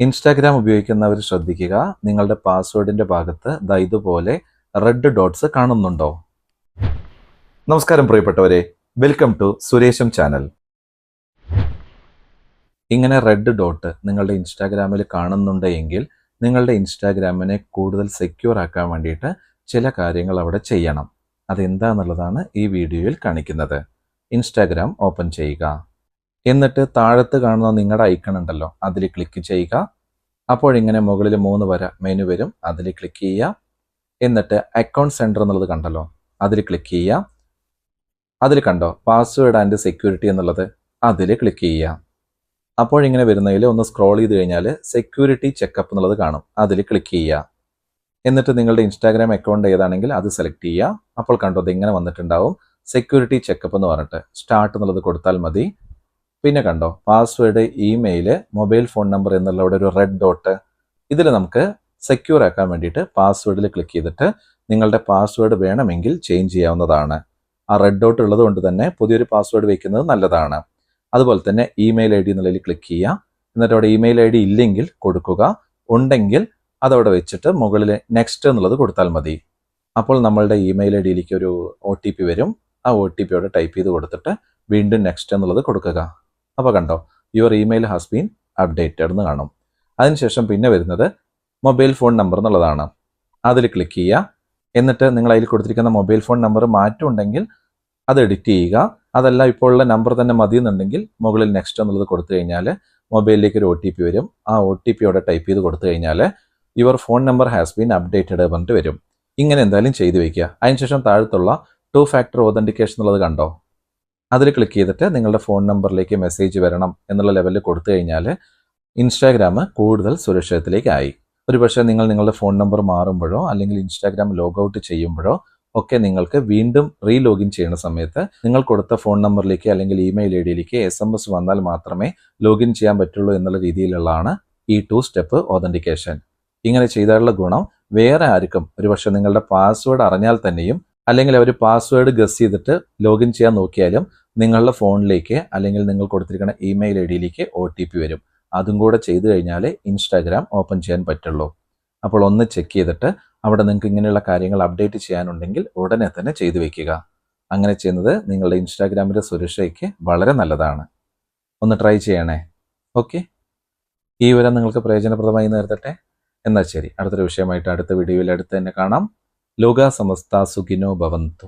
Instagram ഉപയോഗിക്കുന്നവർ ശ്രദ്ധിക്കുക. നിങ്ങളുടെ പാസ്വേഡിന്റെ ഭാഗത്ത് ദാ ഇതുപോലെ റെഡ് ഡോട്ട്സ് കാണുന്നുണ്ടോ? നമസ്കാരം പ്രിയപ്പെട്ടവരെ. വെൽക്കം ടു സുരേഷം ചാനൽ ഇങ്ങനെ റെഡ് ഡോട്ട് നിങ്ങളുടെ ഇൻസ്റ്റാഗ്രാമിൽ കാണുന്നുണ്ട് എങ്കിൽ നിങ്ങളുടെ ഇൻസ്റ്റാഗ്രാമിനെ കൂടുതൽ സെക്യൂർ ആക്കാൻ വേണ്ടിയിട്ട് ചില കാര്യങ്ങൾ അവിടെ ചെയ്യണം. അതെന്താന്നുള്ളതാണ് ഈ വീഡിയോയിൽ കാണിക്കുന്നത്. ഇൻസ്റ്റാഗ്രാം ഓപ്പൺ ചെയ്യുക. എന്നിട്ട് താഴത്ത് കാണുന്ന നിങ്ങളുടെ ഐക്കൺ ഉണ്ടല്ലോ അതിൽ ക്ലിക്ക് ചെയ്യുക. അപ്പോഴിങ്ങനെ മുകളിൽ മൂന്ന് വര മെനു വരും അതിൽ ക്ലിക്ക് ചെയ്യുക. എന്നിട്ട് അക്കൗണ്ട് സെന്റർ എന്നുള്ളത് കണ്ടല്ലോ അതിൽ ക്ലിക്ക് ചെയ്യുക. അതിൽ കണ്ടോ പാസ്വേഡ് ആൻഡ് സെക്യൂരിറ്റി എന്നുള്ളത് അതിൽ ക്ലിക്ക് ചെയ്യുക. അപ്പോഴിങ്ങനെ വരുന്നതിൽ ഒന്ന് സ്ക്രോൾ ചെയ്ത് കഴിഞ്ഞാൽ സെക്യൂരിറ്റി ചെക്കപ്പ് എന്നുള്ളത് കാണും അതിൽ ക്ലിക്ക് ചെയ്യുക. എന്നിട്ട് നിങ്ങളുടെ ഇൻസ്റ്റാഗ്രാം അക്കൗണ്ട് ഏതാണെങ്കിൽ അത് സെലക്ട് ചെയ്യുക. അപ്പോൾ കണ്ടോ ഇത് ഇങ്ങനെ വന്നിട്ടുണ്ടാവും. സെക്യൂരിറ്റി ചെക്കപ്പ് എന്ന് പറഞ്ഞിട്ട് സ്റ്റാർട്ട് എന്നുള്ളത് കൊടുത്താൽ മതി. പിന്നെ കണ്ടോ password email mobile phone number എന്നുള്ള ഒരു റെഡ് ഡോട്ട് ഇതിൽ നമുക്ക് സെക്യൂർ ആക്കാൻ വേണ്ടിയിട്ട് പാസ്വേഡിൽ ക്ലിക്ക് ചെയ്തിട്ട് നിങ്ങളുടെ പാസ്വേഡ് വേണമെങ്കിൽ ചേഞ്ച് ചെയ്യാവുന്നതാണ്. ആ റെഡ് ഡോട്ട് ഉള്ളത് കൊണ്ട് തന്നെ പുതിയൊരു പാസ്വേഡ് വെക്കുന്നത് നല്ലതാണ്. അതുപോലെ തന്നെ ഇമെയിൽ ഐ ഡി എന്നുള്ളതിൽ ക്ലിക്ക് ചെയ്യാം എന്നിട്ട് അവിടെ ഇമെയിൽ ഐ ഡി ഇല്ലെങ്കിൽ കൊടുക്കുക. ഉണ്ടെങ്കിൽ അതവിടെ വെച്ചിട്ട് മുകളിൽ നെക്സ്റ്റ് എന്നുള്ളത് കൊടുത്താൽ മതി. അപ്പോൾ നമ്മളുടെ ഇമെയിൽ ഐ ഡിയിലേക്ക് ഒരു ഒ വരും. ആ ഒ ടി ടൈപ്പ് ചെയ്ത് കൊടുത്തിട്ട് വീണ്ടും നെക്സ്റ്റ് എന്നുള്ളത് കൊടുക്കുക. അപ്പോൾ കണ്ടോ your email has been updated എന്ന് കാണും. അതിനുശേഷം പിന്നെ വരുന്നത് മൊബൈൽ ഫോൺ നമ്പർ എന്നുള്ളതാണ്. അതിൽ ക്ലിക്ക് ചെയ്യുക. എന്നിട്ട് നിങ്ങൾ അതിൽ കൊടുത്തിരിക്കുന്ന മൊബൈൽ ഫോൺ നമ്പർ മാറ്റമുണ്ടെങ്കിൽ അത് എഡിറ്റ് ചെയ്യുക. അതല്ല ഇപ്പോൾ ഉള്ള നമ്പർ തന്നെ മതി എന്നുണ്ടെങ്കിൽ മുകളിൽ നെക്സ്റ്റ് എന്നുള്ളത് കൊടുത്തു കഴിഞ്ഞാൽ മൊബൈലിലേക്ക് ഒരു ഒ ടി പി വരും. ആ ഒ ടി പി അവിടെ ടൈപ്പ് ചെയ്ത് കൊടുത്തു കഴിഞ്ഞാൽ your phone number has been updated പറഞ്ഞിട്ട് വരും. ഇങ്ങനെ എന്തായാലും ചെയ്തു വയ്ക്കുക. അതിനുശേഷം താഴത്തുള്ള ടു ഫാക്ടർ ഓതന്റിക്കേഷൻ എന്നുള്ളത് കണ്ടോ? അതിൽ ക്ലിക്ക് ചെയ്തിട്ട് നിങ്ങളുടെ ഫോൺ നമ്പറിലേക്ക് മെസ്സേജ് വരണം എന്നുള്ള ലെവലിൽ കൊടുത്തു കഴിഞ്ഞാൽ ഇൻസ്റ്റാഗ്രാം കൂടുതൽ സുരക്ഷിതത്തിലേക്കായി. ഒരുപക്ഷെ നിങ്ങൾ നിങ്ങളുടെ ഫോൺ നമ്പർ മാറുമ്പോഴോ അല്ലെങ്കിൽ ഇൻസ്റ്റാഗ്രാം ലോഗ് ഔട്ട് ചെയ്യുമ്പോഴോ ഒക്കെ നിങ്ങൾക്ക് വീണ്ടും റീ ലോഗിൻ ചെയ്യുന്ന സമയത്ത് നിങ്ങൾ കൊടുത്ത ഫോൺ നമ്പറിലേക്ക് അല്ലെങ്കിൽ ഇമെയിൽ ഐ ഡിയിലേക്ക് എസ് എം എസ് വന്നാൽ മാത്രമേ ലോഗിൻ ചെയ്യാൻ പറ്റുള്ളൂ എന്നുള്ള രീതിയിലുള്ളതാണ് ഈ ടു സ്റ്റെപ്പ് ഓതന്റിക്കേഷൻ ഇങ്ങനെ ചെയ്താലുള്ള ഗുണം വേറെ ആർക്കും ഒരുപക്ഷെ നിങ്ങളുടെ പാസ്വേഡ് അറിഞ്ഞാൽ തന്നെയും അല്ലെങ്കിൽ അവർ പാസ്വേഡ് ഗസ് ചെയ്തിട്ട് ലോഗിൻ ചെയ്യാൻ നോക്കിയാലും നിങ്ങളുടെ ഫോണിലേക്ക് അല്ലെങ്കിൽ നിങ്ങൾ കൊടുത്തിരിക്കുന്ന ഇമെയിൽ ഐ ഡിയിലേക്ക് ഒ ടി പി വരും. അതും കൂടെ ചെയ്തു കഴിഞ്ഞാൽ ഇൻസ്റ്റാഗ്രാം ഓപ്പൺ ചെയ്യാൻ പറ്റുള്ളൂ. അപ്പോൾ ഒന്ന് ചെക്ക് ചെയ്തിട്ട് അവിടെ നിങ്ങൾക്ക് ഇങ്ങനെയുള്ള കാര്യങ്ങൾ അപ്ഡേറ്റ് ചെയ്യാനുണ്ടെങ്കിൽ ഉടനെ തന്നെ ചെയ്തു വെക്കുക. അങ്ങനെ ചെയ്യുന്നത് നിങ്ങളുടെ ഇൻസ്റ്റാഗ്രാമിന്റെ സുരക്ഷയ്ക്ക് വളരെ നല്ലതാണ്. ഒന്ന് ട്രൈ ചെയ്യണേ. ഓക്കെ ഈ വിവരം നിങ്ങൾക്ക് പ്രയോജനപ്രദമായി നേരത്തട്ടെ എന്നാൽ ശരി. അടുത്തൊരു വിഷയമായിട്ട് അടുത്ത വീഡിയോയിൽ അടുത്ത് തന്നെ കാണാം. ലോക സമസ്ത സുഖിനോ ഭവന്തു.